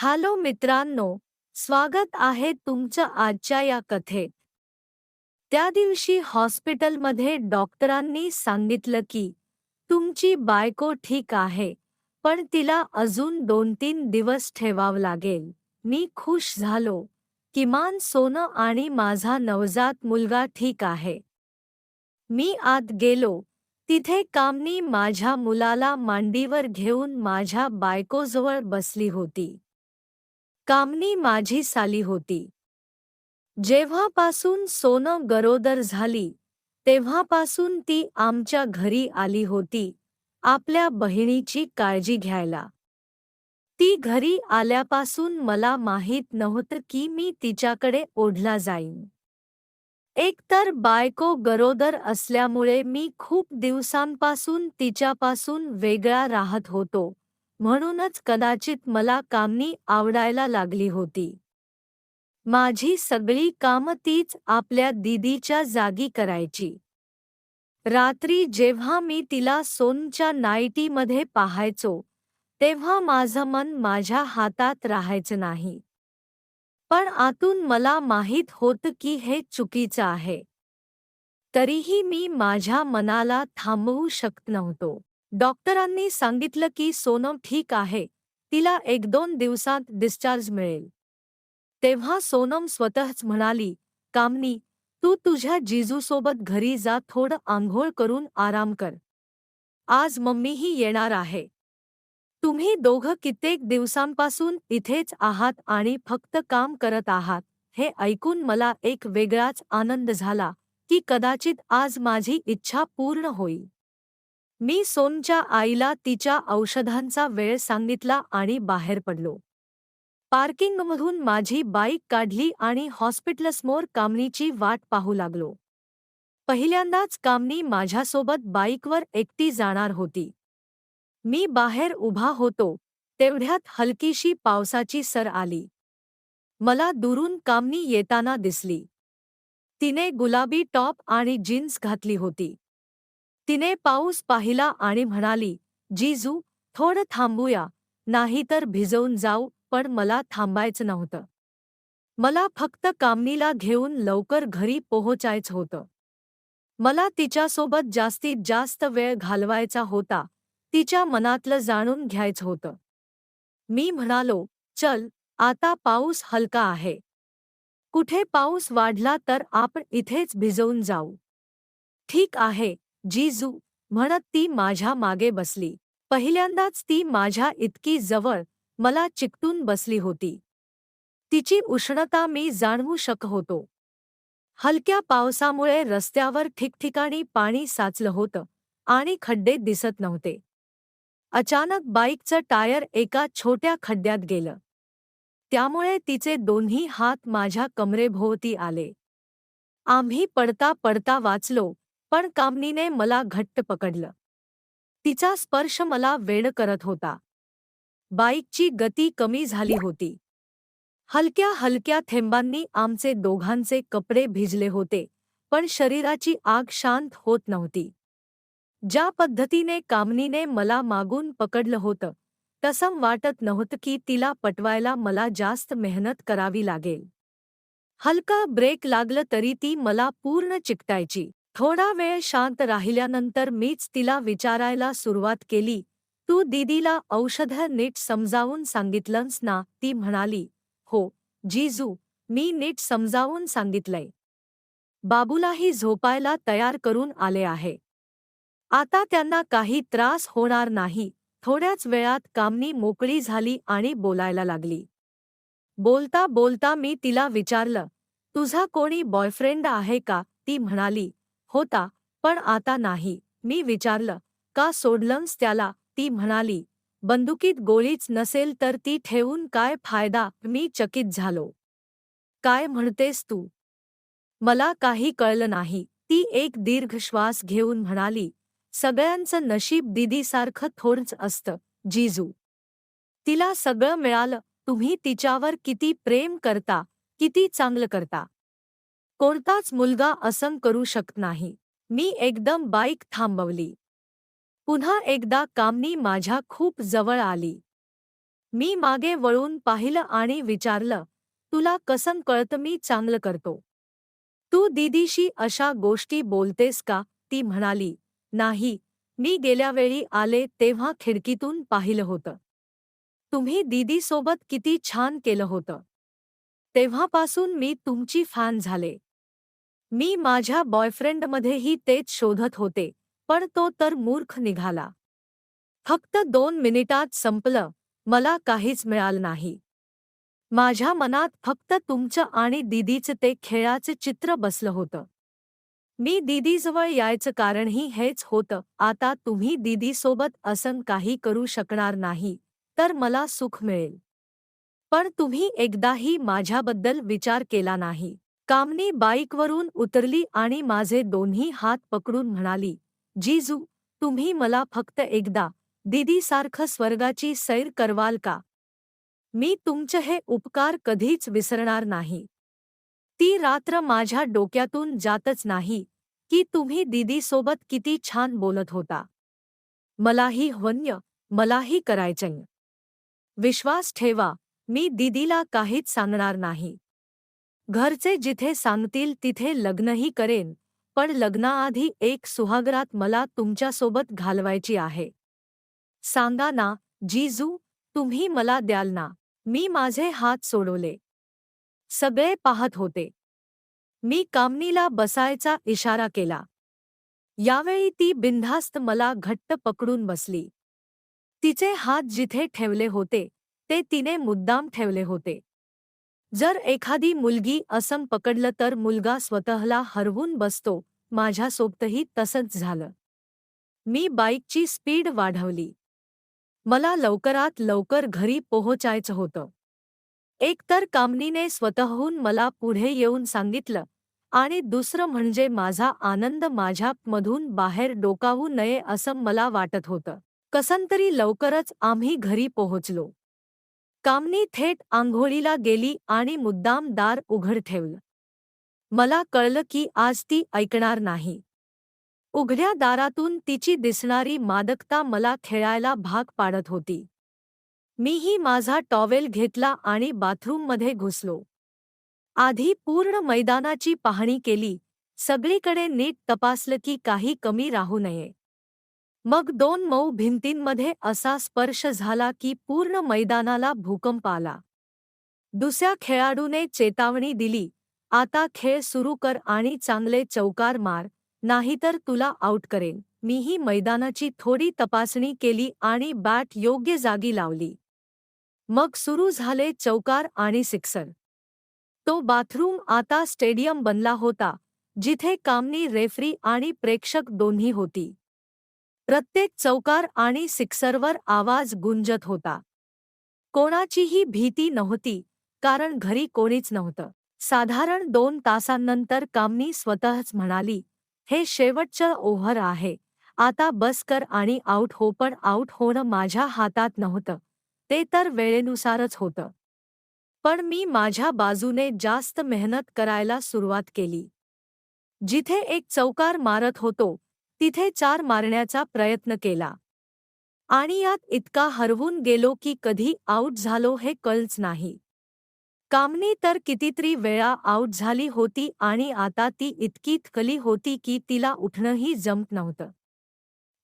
Hello मित्रांनो स्वागत आहे तुमचं आजच्या या कथेत. त्या दिवशी हॉस्पिटलमध्ये डॉक्टरांनी सांगितलं की तुमची बायको ठीक आहे पण तिला अजून दोन तीन दिवस ठेवावं लागेल. मी खुश झालो. किमान सोनं आणि माझा नवजात मुलगा ठीक आहे. मी आत गेलो. तिथे कामनी माझ्या मुलाला मांडीवर घेऊन माझ्या बायकोजवळ बसली होती. कामनी माझी साली होती. जेव्हापासून सोनं गरोदर झाली तेव्हापासून ती आमच्या घरी आली होती आपल्या बहिणीची काळजी घ्यायला. ती घरी आल्यापासून मला माहीत नव्हतं की मी तिच्याकडे ओढला जाईन. एकतर बायको गरोदर असल्यामुळे मी खूप दिवसांपासून तिच्यापासून वेगळा राहत होतो. म्हणूनच कदाचित मला कामनी आवडायला लागली होती. माझी सगळी कामं तीच आपल्या दीदीच्या जागी करायची. रात्री जेव्हा मी तिला सोनच्या नाईटीमध्ये पाहायचो तेव्हा माझं मन माझ्या हातात राहायचं नाही. पण आतून मला माहीत होतं की हे चुकीचं आहे. तरीही मी माझ्या मनाला थांबवू शकत नव्हतो. डॉक्टरांनी सांगितलं की सोनम ठीक आहे तिला एक दोन दिवसात डिस्चार्ज मिळेल. तेव्हा सोनम स्वतःच म्हणाली कामनी तू तुझ्या जिजूसोबत घरी जा थोडं आंघोळ करून आराम कर. आज मम्मीही येणार आहे. तुम्ही दोघं कित्येक दिवसांपासून इथेच आहात आणि फक्त काम करत आहात हे ऐकून मला एक वेगळाच आनंद झाला की कदाचित आज माझी इच्छा पूर्ण होईल. मी सोनच्या आईला तिच्या औषधांचा वेळ सांगितला आणि बाहेर पडलो. पार्किंगमधून माझी बाईक काढली आणि हॉस्पिटलसमोर कामनीची वाट पाहू लागलो. पहिल्यांदाच कामनी माझ्यासोबत बाईकवर एकटी जाणार होती. मी बाहेर उभा होतो तेवढ्यात हलकीशी पावसाची सर आली. मला दुरून कामनी येताना दिसली. तिने गुलाबी टॉप आणि जीन्स घातली होती. तिने पाऊस पाहिला आणि म्हणाली जीजू थोडं थांबूया नाहीतर भिजवून जाऊ पण मला थांबायचं नव्हतं. मला फक्त कामनीला घेऊन लवकर घरी पोहोचायचं होतं. मला तिच्यासोबत जास्तीत जास्त वेळ घालवायचा होता तिच्या मनातलं जाणून घ्यायचं होतं. मी म्हणालो चल आता पाऊस हलका आहे. कुठे पाऊस वाढला तर आपण इथेच भिजवून जाऊ. ठीक आहे जीजू म्हणत ती माझ्या मागे बसली. पहिल्यांदाच ती माझ्या इतकी जवळ मला चिकटून बसली होती. तिची उष्णता मी जाणवू शक होतो. हलक्या पावसामुळे रस्त्यावर ठिकठिकाणी पाणी साचलं होतं आणि खड्डे दिसत नव्हते. अचानक बाईकचं टायर एका छोट्या खड्ड्यात गेलं. त्यामुळे तिचे दोन्ही हात माझ्या कमरेभोवती आले. आम्ही पडता पडता वाचलो पण कामनीने मला घट्ट पकडलं. तिचा स्पर्श मला वेड करत होता. बाईकची गती कमी झाली होती. हलक्या हलक्या थेंबांनी आमचे दोघांचे कपडे भिजले होते पण शरीराची आग शांत होत नव्हती. ज्या पद्धतीने कामनीने मला मागून पकडलं होतं तसं वाटत नव्हतं की तिला पटवायला मला जास्त मेहनत करावी लागेल. हलका ब्रेक लागलं तरी ती मला पूर्ण चिकटायची. थोडा वेळ शांत राहिल्यानंतर मीच तिला विचारायला सुरुवात केली. तू दीदीला औषधं नीट समजावून सांगितलंस ना? ती म्हणाली. हो. जीजू मी नीट समजावून सांगितलंय. बाबूलाही झोपायला तयार करून आले आहे. आता त्यांना काही त्रास होणार नाही. थोड्याच वेळात कामनी मोकळी झाली आणि बोलायला लागली. बोलता बोलता मी तिला विचारलं तुझा कोणी बॉयफ्रेंड आहे का? ती म्हणाली. होता पण आता नाही. मी विचारलं का सोडलंस त्याला? ती म्हणाली बंदुकीत गोळीच नसेल तर ती ठेवून काय फायदा? मी चकित झालो. काय म्हणतेस तू? मला काही कळलं नाही. ती एक दीर्घ श्वास घेऊन म्हणाली सगळ्यांचं नशीब दिदीसारखं थोडंच असतं जीजू. तिला सगळं मिळालं तुम्ही तिच्यावर किती प्रेम करता किती चांगलं करता. कोणताच मुलगा असं करू शकत नाही. मी एकदम बाईक थांबवली. पुन्हा एकदा कामनी माझ्या खूप जवळ आली. मी मागे वळून पाहिलं आणि विचारलं तुला कसं कळतं मी चांगलं करतो? तू दीदीशी अशा गोष्टी बोलतेस का? ती म्हणाली नाही मी गेल्या वेळी आले तेव्हा खिडकीतून पाहिलं होतं. तुम्ही दीदीसोबत किती छान केलं होतं. तेव्हापासून मी तुमची फॅन झाले. मी माझ्या बॉयफ्रेंडमध्येही तेच शोधत होते पण तो तर मूर्ख निघाला. फक्त दोन मिनिटात संपलं मला काहीच मिळालं नाही. माझ्या मनात फक्त तुमचं आणि दीदीचं ते खेळाचं चित्र बसलं होतं. मी दीदीजवळ यायचं कारणही हेच होतं आता तुम्ही दीदीसोबत असं काही करू शकणार नाही तर मला सुख मिळेल. पण तुम्ही एकदाही माझ्याबद्दल विचार केला नाही. कामनी बाईकवरून उतरली आणि माझे दोन्ही हात पकडून म्हणाली जीजू तुम्ही मला फक्त एकदा दीदीसारखं स्वर्गाची सैर करवाल का? मी तुमचे हे उपकार कधीच विसरणार नाही. ती रात्र माझ्या डोक्यातून जातच नाही की तुम्ही दिदीसोबत किती छान बोलत होता. मलाही वन्य मलाही करायचंय विश्वास ठेवा मी दीदीला काहीच सांगणार नाही. घरचे जिथे सांगतील तिथे लग्नही करेन पण लग्नाआधी एक सुहागरात मला तुमच्यासोबत घालवायची आहे. सांगा ना जीजू तुम्ही मला द्याल ना? मी माझे हात सोडवले. सगळे पाहत होते. मी कामनीला बसायचा इशारा केला. यावेळी ती बिनधास्त मला घट्ट पकडून बसली. तिचे हात जिथे ठेवले होते ते तिने मुद्दाम ठेवले होते. जर एखादी मुलगी असम पकडलं तर मुलगा स्वतःला हरवून बसतो. माझ्यासोबतही तसंच झालं. मी बाईकची स्पीड वाढवली. मला लवकरात लवकर घरी पोहोचायचं होतं. एकतर कामनीने स्वतःहून मला पुढे येऊन सांगितलं आणि दुसरं म्हणजे माझा आनंद माझ्यामधून बाहेर डोकावू नये असं मला वाटत होतं. कसंतरी लवकरच आम्ही घरी पोहोचलो. कामनी थेट आंघोळीला गेली आणि मुद्दाम दार उघड ठेवलं. मला कळलं की आज ती ऐकणार नाही. उघड्या दारातून तिची दिसणारी मादकता मला खेळायला भाग पाडत होती. मीही माझा टॉवेल घेतला आणि बाथरूममध्ये घुसलो. आधी पूर्ण मैदानाची पाहणी केली. सगळीकडे नीट तपासलं की काही कमी राहू नये. मग दोन मऊ भिंतींमध्ये असा स्पर्श झाला की पूर्ण मैदानाला भूकंप आला. दुसऱ्या खेळाडूने चेतावणी दिली आता खेळ सुरू कर आणि चांगले चौकार मार नाहीतर तुला आऊट करेन. मीही मैदानाची थोडी तपासणी केली आणि बॅट योग्य जागी लावली. मग सुरू झाले चौकार आणि सिक्सर. तो बाथरूम आता स्टेडियम बनला होता जिथे कामनी रेफरी आणि प्रेक्षक दोन्ही होती. प्रत्येक चौकार आणि सिक्सरवर आवाज गुंजत होता. कोणाचीही भीती नव्हती कारण घरी कोणीच नव्हतं. साधारण दोन तासांनंतर कामनी स्वतःच म्हणाली हे शेवटचं ओव्हर आहे. आता बस कर आणि आऊट हो पण आऊट होणं माझ्या हातात नव्हतं. ते तर वेळेनुसारच होतं. पण मी माझ्या बाजूने जास्त मेहनत करायला सुरुवात केली. जिथे एक चौकार मारत होतो तिथे चार मारण्याचा प्रयत्न केला. आणि यात इतका हरवून गेलो की कधी आऊट झालो हे कळच नाही. कामनी तर कितीतरी वेळा आऊट झाली होती आणि आता ती इतकी थकली होती की तिला उठणंही जमत नव्हतं.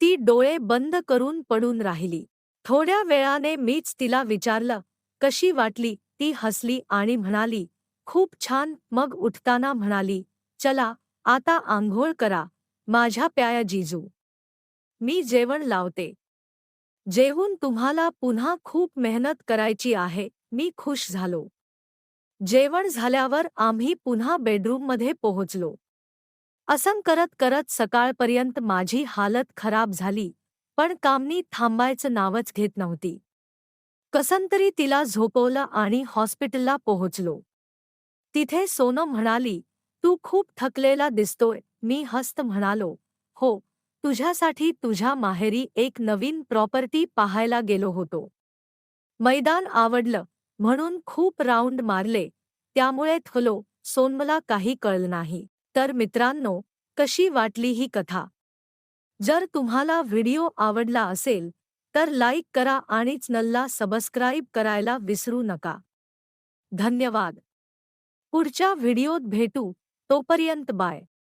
ती डोळे बंद करून पडून राहिली. थोड्या वेळाने मीच तिला विचारलं कशी वाटली ती हसली आणि म्हणाली खूप छान मग उठताना म्हणाली चला आता आंघोळ करा. माझ्या प्याया जिजू. मी जेवण लावते. जेवून तुम्हाला पुन्हा खूप मेहनत करायची आहे मी खुश झालो. जेवण झाल्यावर आम्ही पुन्हा बेडरूममध्ये पोहोचलो. असं करत करत सकाळपर्यंत माझी हालत खराब झाली पण कामनी थांबायचं नावच घेत नव्हती. कसंतरी तिला झोपवलं आणि हॉस्पिटलला पोहोचलो. तिथे सोनम म्हणाली तू खूप थकलेला दिसतोय मी हस्त म्हणालो हो तुझ्यासाठी तुझ्या माहेरी एक नवीन प्रॉपर्टी पाहायला गेलो होतो. मैदान आवडलं म्हणून खूप राऊंड मारले त्यामुळे थलो सोनमला काही कळलं नाही. तर मित्रांनो कशी वाटली ही कथा? जर तुम्हाला व्हिडिओ आवडला असेल तर लाईक करा आणि चॅनलला सबस्क्राईब करायला विसरू नका. धन्यवाद. पुढच्या व्हिडिओत भेटू. तोपर्यंत बाय.